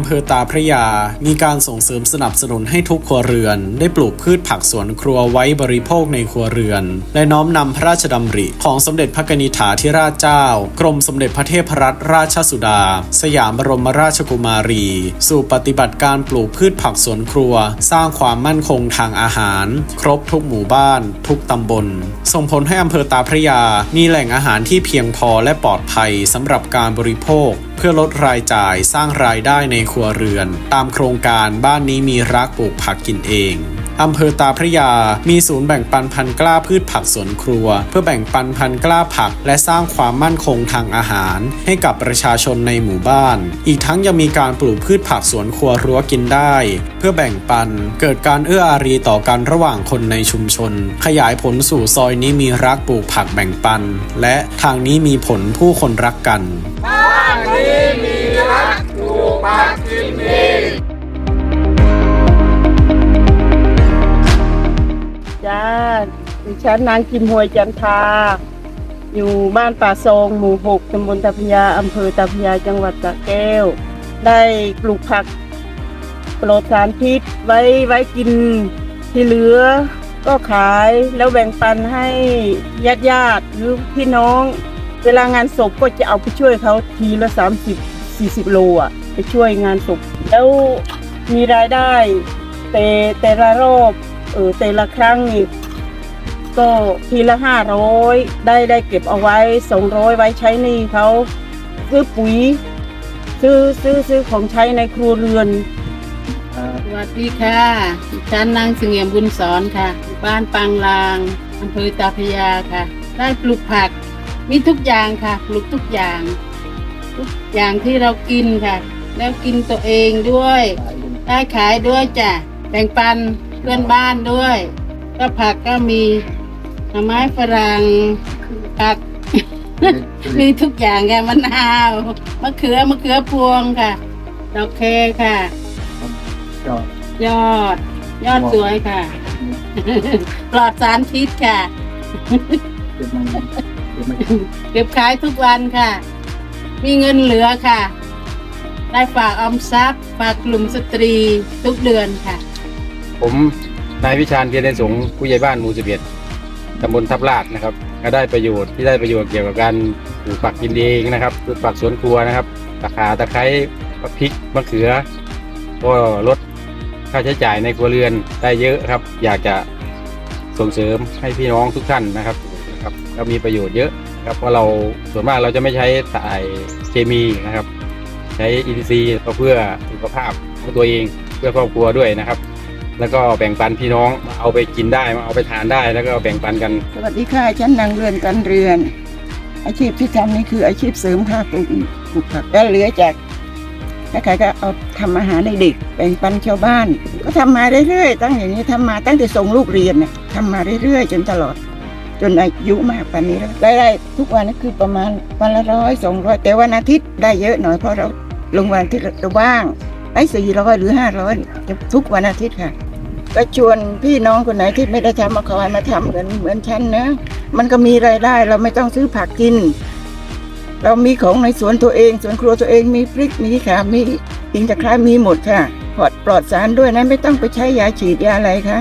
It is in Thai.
ำเภอตาพระยา มีการส่งเสริมสนับสนุนให้ทุกครัวเรือน ได้ปลูกพืชผักสวนครัวไว้บริโภคในครัวเรือน และน้อมนำพระราชดำริ ของสมเด็จพระกนิษฐาธิราชเจ้า กรมสมเด็จพระเทพรัตนราชสุดา สยามบรมราชกุมารี สู่ปฏิบัติการปลูกพืชผักสวนครัว สร้างความมั่นคงทางอาหาร ครบทุกหมู่บ้าน ทุกตำบล ส่งผลให้อำเภอตาพระยา มีแหล่งอาหารที่เพียงพอและปลอดภัยสำหรับการบริโภค เพื่อลดรายจ่ายสร้างรายได้ในครัวเรือน ตามโครงการบ้านนี้มีรักปลูกผักกินเอง อำเภอตาพระยา มีศูนย์แบ่งปันพันธุ์กล้าพืชผักสวนครัว เพื่อแบ่งปันพันธุ์กล้าผัก และสร้างความมั่นคงทางอาหาร ให้กับประชาชนในหมู่บ้าน อีกทั้งยังมีการปลูกพืชผักสวนครัวรั้วกินได้ เพื่อแบ่งปัน เกิดการเอื้ออารีต่อกันระหว่างคนในชุมชน ขยายผลสู่ซอยนี้มีรักปลูกผักแบ่งปัน และทางนี้มีผลผู้คนรักกันมันนี้มีรักปลูกผักกินได จ้าดิฉันนางกิมหวยจันทา อยู่บ้านป่าซองหมู่หกตำบลตาพยาอำเภอตาพยาจังหวัดสระแก้ว ได้ปลูกผักปลอดสารพิษไว้ไว้กินที่เหลือ ก็ขายแล้วแบ่งปันให้ญาติญาติหรือพี่น้อง เวลางานศพก็จะเอาไปช่วยเขาทีละ 30 40 โลอะ ไปช่วยงานศพแล้วมีรายได้ แต่แต่ละรอบ เออแต่ละครั้งนี่ก็ทีละห้าร้อยได้ได้เก็บเอาไว้สองร้อยไว้ใช้หนี้เขาซื้อปุ๋ย ซื้อซื้อซื้อของใช้ในครัวเรือนสวัสดีค่ะดิฉันนางเสงี่ยมบุญสอนค่ะอยู่บ้านปางลางอำเภอตาพระยาค่ะ ได้ปลูกผัก มีทุกอย่างค่ะ ปลูกทุกอย่าง ทุกอย่างที่เรากินค่ะ แล้วกินตัวเองด้วย ได้ขายด้วยจ้ะแบ่งปัน พื่อนบ้านด้วย ก็ผักก็มีหน่อไม้ฝรั่งผัก มีทุกอย่างค่ะมะนาวมะเขือมะเขือพวงค่ะ ดอกแคค่ะยอด ยอดสวยค่ะ ปลอดสารพิษค่ะเก็บขายทุกวันค่ะ มีเงินเหลือค่ะ ได้ฝากออมทรัพย์ ฝากกลุ่มสตรีทุกเดือนค่ะ ผมนายวิชาญเทียนในสงผู้ใหญ่บ้านหมู่สิบเอ็ดตำบลทับลาดนะครับ ก็ได้ประโยชน์ที่ได้ประโยชน์เกี่ยวกับการปลูกผักกินเองนะครับปลูกผักสวนครัวนะครับตะขาตะไคร้พริกมะเขือ ก็ลดค่าใช้จ่ายในครัวเรือนได้เยอะครับ อยากจะส่งเสริมให้พี่น้องทุกท่านนะครับนะครับก็มีประโยชน์เยอะครับเพราะเราส่วนมากเราจะไม่ใช้สายเคมีนะครับ ใช้อินทรีย์ก็เพื่อสุขภาพของตัวเองเพื่อครอบครัวด้วยนะครับ แล้วก็แบ่งปันพี่น้องมาเอาไปกินได้มาเอาไปทานได้แล้วก็แบ่งปันกัน สวัสดีค่ะฉันนางเรือนกันเรือน อาชีพที่ทำนี่คืออาชีพเสริมค่ะปลูกปลูกผักแล้วเหลือจากถ้าใครก็เอาทำอาหารให้เด็กแบ่งปันชาวบ้าน ก็ทำมาเรื่อยๆตั้งอย่างนี้ทำมาตั้งแต่ส่งลูกเรียนน่ะทำมาเรื่อยๆ จนตลอด จนอายุมากป่านนี้แล้วได้ได้ทุกวันนี่คือประมาณวันละร้อยสองร้อยแต่วันอาทิตย์ได้เยอะหน่อยเพราะเราลงวันอาที่เราว่างได้สี่ร้อยหรือห้าร้อยทุกวันอาทิตย์ค่ะ ก็ชวนพี่น้องคนไหนที่ไม่ได้ทำมาขอให้มาทำเหมือนเหมือนฉันนะ มันก็มีรายได้เราไม่ต้องซื้อผักกิน เรามีของในสวนตัวเองสวนครัวตัวเองมีพริกมีขามีอิงตะไคร้มีหมดค่ะปลอดปลอดสารด้วยนะไม่ต้องไปใช้ยาฉีดยาอะไรค่ะ